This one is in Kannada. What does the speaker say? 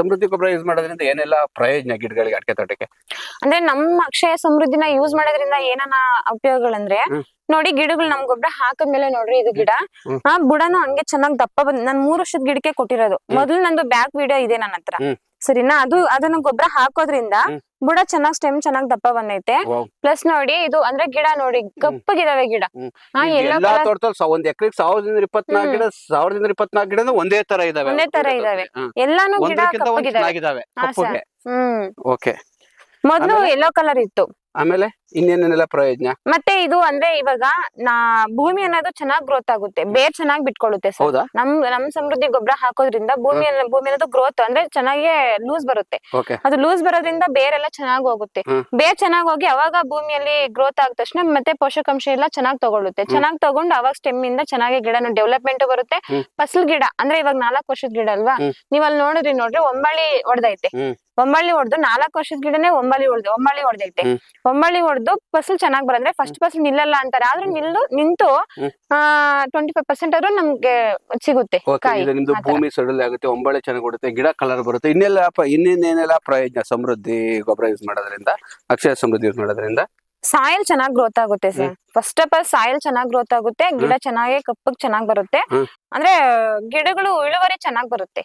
ಸಮೃದ್ಧಿ ಗೊಬ್ಬರ ಯೂಸ್ ಮಾಡೋದ್ರಿಂದ ಏನೆಲ್ಲ ಪ್ರಯೋಜನ ಗಿಡಗಳಿಗೆ ಅಡಿಕೆ ತೋಟಕ್ಕೆ ಅಂದ್ರೆ ನಮ್ಮ ಅಕ್ಷಯ ಸಮೃದ್ಧಿನ ಯೂಸ್ ಮಾಡೋದ್ರಿಂದ ಏನನ ಉಪಯೋಗಗಳಂದ್ರೆ. ನೋಡಿ ಗಿಡಗಳು ನಮ್ ಗೊಬ್ಬರ ಹಾಕದ್ಮೇಲೆ ನೋಡ್ರಿ ಇದು ಗಿಡ. ಆ ಬುಡನು ಹಂಗೆ ಚೆನ್ನಾಗಿ ದಪ್ಪ ಬಂದ್ ನಾನ್ ಮೂರ್ ವರ್ಷದ ಗಿಡಕ್ಕೆ ಕೊಟ್ಟಿರೋದು ಮೊದಲು ನಂದು ಬ್ಯಾಕ್ ವಿಡಿಯೋ ಇದೆ ನನ್ನ ಹತ್ರ. ಸರಿನಾ? ಅದು ಅದನ್ನ ಗೊಬ್ಬರ ಹಾಕೋದ್ರಿಂದ ಬುಡ ಚೆನ್ನಾಗ್ ಸ್ಟೆಮ್ ಚೆನ್ನಾಗ್ ದಪ್ಪ ಬಂದೈತೆ ಪ್ಲಸ್ ನೋಡಿ ಇದು ಅಂದ್ರೆ ಗಿಡ ನೋಡಿ ಕಪ್ಪಗಿದಾವೆ ಗಿಡ. ಎಲ್ಲೋ ತೋಟದಲ್ಲಿ ಒಂದ್ ಎಕರೆಗೆ ಸಾವಿರದಿಂದ ಇಪ್ಪತ್ನಾಲ್ಕು ಗಿಡ ಸಾವಿರದಿಂದ ಇಪ್ಪತ್ನಾಲ್ಕು ಗಿಡ ಒಂದೇ ತರ ಇದಾವೆ. ಒಂದೇ ತರ ಇದಾವೆ. ಎಲ್ಲಾನು ಗಿಡ ಕಪ್ಪಗಿದಾವೆ. ಕಪ್ಪಗೆ. ಹ್ಮ್. ಓಕೆ. ಮೊದ್ಲು? ಎಲ್ಲೋ ಕಲರ್ ಇತ್ತು. ಆಮೇಲೆ? ಇನ್ನೇನೆಲ್ಲ ಪ್ರಯೋಜನ? ಮತ್ತೆ ಇದು ಅಂದ್ರೆ ಇವಾಗ ನಾ ಭೂಮಿ ಅನ್ನೋದು ಚೆನ್ನಾಗಿ ಗ್ರೋತ್ ಆಗುತ್ತೆ. ಬೇರ್ ಚೆನ್ನಾಗಿ ಬಿಟ್ಕೊಳ್ಳುತ್ತೆ ಸರ್. ಹೌದಾ? ನಮ್ ನಮ್ ಸಮೃದ್ಧಿ ಗೊಬ್ಬರ ಹಾಕೋದ್ರಿಂದ ಭೂಮಿ ಅನ್ನ- ಭೂಮಿ ಅನ್ನೋದು ಗ್ರೋತ್ ಅಂದ್ರೆ ಚೆನ್ನಾಗಿ ಲೂಸ್ ಬರುತ್ತೆ. ಓಕೆ. ಅದು ಲೂಸ್ ಬರೋದ್ರಿಂದ ಬೇರೆಲ್ಲ ಚೆನ್ನಾಗ್ ಹೋಗುತ್ತೆ. ಹ್ಮ್. ಬೇರ್ ಚೆನ್ನಾಗ್ ಹೋಗಿ ಅವಾಗ ಭೂಮಿಯಲ್ಲಿ ಗ್ರೋತ್ ಆದ ತಕ್ಷಣ ಮತ್ತೆ ಪೋಷಕಾಂಶ ಎಲ್ಲ ಚೆನ್ನಾಗ್ ತಗೊಳ್ಳುತ್ತೆ. ಚೆನ್ನಾಗ್ ತಗೊಂಡು ಅವಾಗ ಸ್ಟೆಮ್ ಇಂದ ಚೆನ್ನಾಗಿ ಗಿಡನ ಡೆವಲಪ್ಮೆಂಟ್ ಬರುತ್ತೆ. ಹ್ಮ್. ಫಸಲ್ ಗಿಡ ಅಂದ್ರೆ ಇವಾಗ ನಾಲ್ಕು ವರ್ಷದ ಗಿಡ ಅಲ್ವಾ? ಹ್ಮ್. ನೀವ್ ಅಲ್ಲಿ ನೋಡಿದ್ರಿ ನೋಡ್ರಿ ಒಂಬಳ್ಳಿ ಹೊಡೆದೈತೆ ಹ್ಮ್. ಒಂಬಳ್ಳಿ ಹೊಡೆದು ನಾಲ್ಕು ವರ್ಷದ ಗಿಡನೇ ಒಂಬಳ್ಳಿ ಹೊಡೆದು ಒಂಬಳ್ಳಿ ಹೊಡೆದೈತೆ ಹ್ಮ್. ಒಂಬಳ್ಳಿ ಹೊಡೆದು ಫಸಲ್ ಚೆನ್ನಾಗ್ ಬರಂದ್ರೆ ಫಸ್ಟ್ ಫಸಲ್ ನಿಲ್ಲಲ್ಲ ಅಂತಾರೆ. ಆದ್ರೆ ನಿಲ್ಲು ನಿಂತು ಆ ಟ್ವೆಂಟಿ ಫೈವ್ ಪರ್ಸೆಂಟ್ ಆದ್ರೂ ನಮ್ಗೆ ಸಿಗುತ್ತೆ ಓಕೆ ಕಾಯಿ. ಇದು ನಿಮ್ದು ಆ ತರ. ಭೂಮಿ ಸಡಲ್ ಆಗುತ್ತೆ ಒಂಬಳೆ ಚೆನ್ನಾಗಿ ಕೊಡುತ್ತೆ ಗಿಡ ಕಲರ್ ಬರುತ್ತೆ. ಇನ್ನೆಲ್ಲ ಪ- ಇನ್ನೇನೇನೆಲ್ಲ ಪ್ರಯೋಜನ ಸಮೃದ್ಧಿ ಗೊಬ್ಬರ ಯೂಸ್ ಮಾಡೋದ್ರಿಂದ ಅಕ್ಷಯ ಸಮೃದ್ಧಿ ಯೂಸ್ ಮಾಡೋದ್ರಿಂದ? ಸಾಯಿಲ್ ಚೆನ್ನಾಗ್ ಗ್ರೋತ್ ಆಗುತ್ತೆ sir first of all soil ಚೆನ್ನಾಗ್ ಗ್ರೋತ್ ಆಗುತ್ತೆ ಗಿಡ ಚೆನ್ನಾಗಿ ಕಪ್ಪಗ್ ಚೆನ್ನಾಗ್ ಬರುತ್ತೆ. ಹ್ಮ್. ಅಂದ್ರೆ ಗಿಡಗಳು ಇಳುವರಿ ಚೆನ್ನಾಗ್ ಬರುತ್ತೆ.